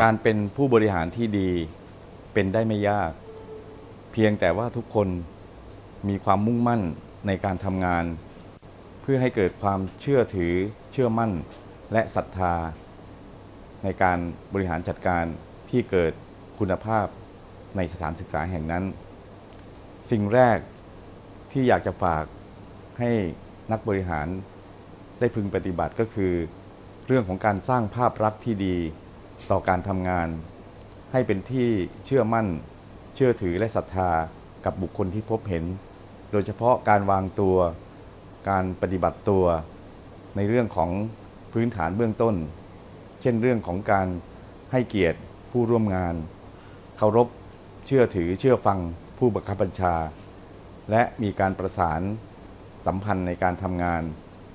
การเป็นผู้บริหารที่ดีเป็นได้ไม่ยาก เพียงแต่ว่าทุกคนมีความมุ่งมั่นในการทำงาน เพื่อให้เกิดความเชื่อถือ เชื่อมั่น และศรัทธา ในการบริหารจัดการที่เกิดคุณภาพในสถานศึกษาแห่งนั้น สิ่งแรกที่อยากจะฝากให้นักบริหารได้พึงปฏิบัติก็คือ เรื่องของการสร้างภาพลักษณ์ที่ดี ต่อการทำงาน ให้เป็นที่เชื่อมั่น เชื่อถือและศรัทธากับบุคคลที่พบเห็น โดยเฉพาะการวางตัว การปฏิบัติตัว ในเรื่องของพื้นฐานเบื้องต้น เช่นเรื่องของการให้เกียรติผู้ร่วมงาน เคารพเชื่อถือเชื่อฟังผู้บังคับบัญชา และมีการประสานสัมพันธ์ในการทำงาน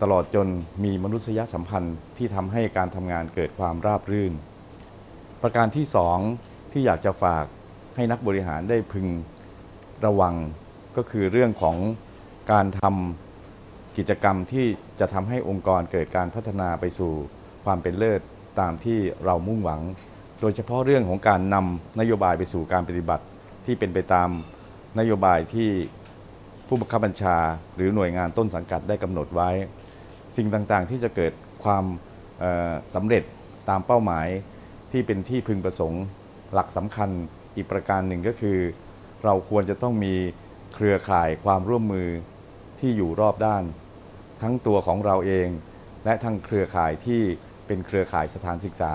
ตลอดจนมีมนุษยสัมพันธ์ที่ทำให้การทำงานเกิดความราบรื่น ประการที่สองที่อยากจะฝากให้นักบริหารได้พึงระวังก็คือเรื่องของการทำกิจกรรมที่จะทำให้องค์กรเกิดการพัฒนาไปสู่ความเป็นเลิศตามที่เรามุ่งหวัง โดยเฉพาะเรื่องของการนำนโยบายไปสู่การปฏิบัติที่เป็นไปตามนโยบายที่ผู้บังคับบัญชา หรือหน่วยงานต้นสังกัดได้กำหนดไว้ สิ่งต่างๆที่จะเกิดความสำเร็จตามเป้าหมาย ที่เป็นที่พึงประสงค์หลักสำคัญอีกประการหนึ่งก็คือ เราควรจะต้องมีเครือข่ายความร่วมมือที่อยู่รอบด้าน ทั้งตัวของเราเอง และทั้งเครือข่ายที่เป็นเครือข่ายสถานศึกษา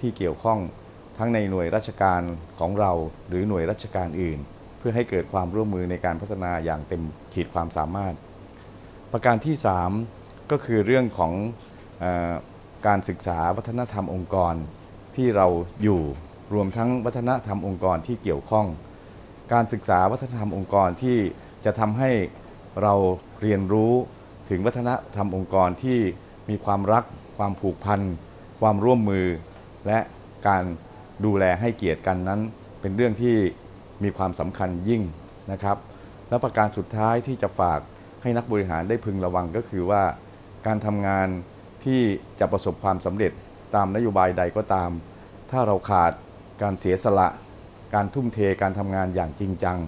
ที่เกี่ยวข้องทั้งในหน่วยราชการของเราหรือหน่วยราชการอื่น เพื่อให้เกิดความร่วมมือในการพัฒนาอย่างเต็มขีดความสามารถ ประการที่ 3 ก็คือเรื่องของอการศึกษาวัฒนธรรมองค์กร ที่เราอยู่รวมทั้งวัฒนธรรมองค์กรที่เกี่ยวข้อง การศึกษาวัฒนธรรมองค์กรที่จะทำให้เราเรียนรู้ถึงวัฒนธรรมองค์กรที่มีความรัก ความผูกพัน ความร่วมมือ และการดูแลให้เกียรติกันนั้น เป็นเรื่องที่มีความสำคัญยิ่งนะครับ และประการสุดท้ายที่จะฝากให้นักบริหารได้พึงระวังก็คือว่า การทำงานที่จะประสบความสำเร็จ ตามนโยบายใดก็ตาม ถ้าเราขาดการเสียสละ การทุ่มเทการทำงานอย่างจริงจัง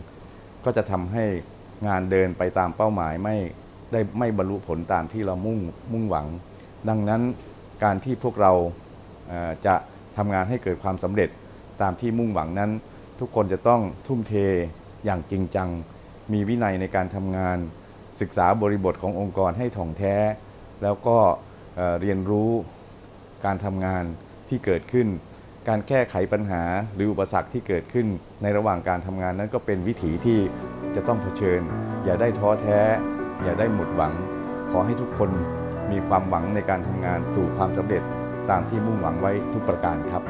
ก็จะทำให้งานเดินไปตามเป้าหมายไม่ได้ไม่บรรลุผลตามที่เรามุ่งมุ่งหวัง ดังนั้นการที่พวกเราจะทำงานให้เกิดความสำเร็จตามที่มุ่งหวังนั้น ทุกคนจะต้องทุ่มเทอย่างจริงจัง มีวินัยในการทำงาน ศึกษาบริบทขององค์กรให้ถ่องแท้ แล้วก็เรียนรู้ การทำงานที่เกิดขึ้น การแก้ไขปัญหาหรืออุปสรรคที่เกิดขึ้น ในระหว่างการทำงานนั้นก็เป็นวิถีที่จะต้องเผชิญ อย่าได้ท้อแท้ อย่าได้หมดหวัง ขอให้ทุกคนมีความหวังในการทำงานสู่ความสำเร็จตามที่มุ่งหวังไว้ทุกประการครับ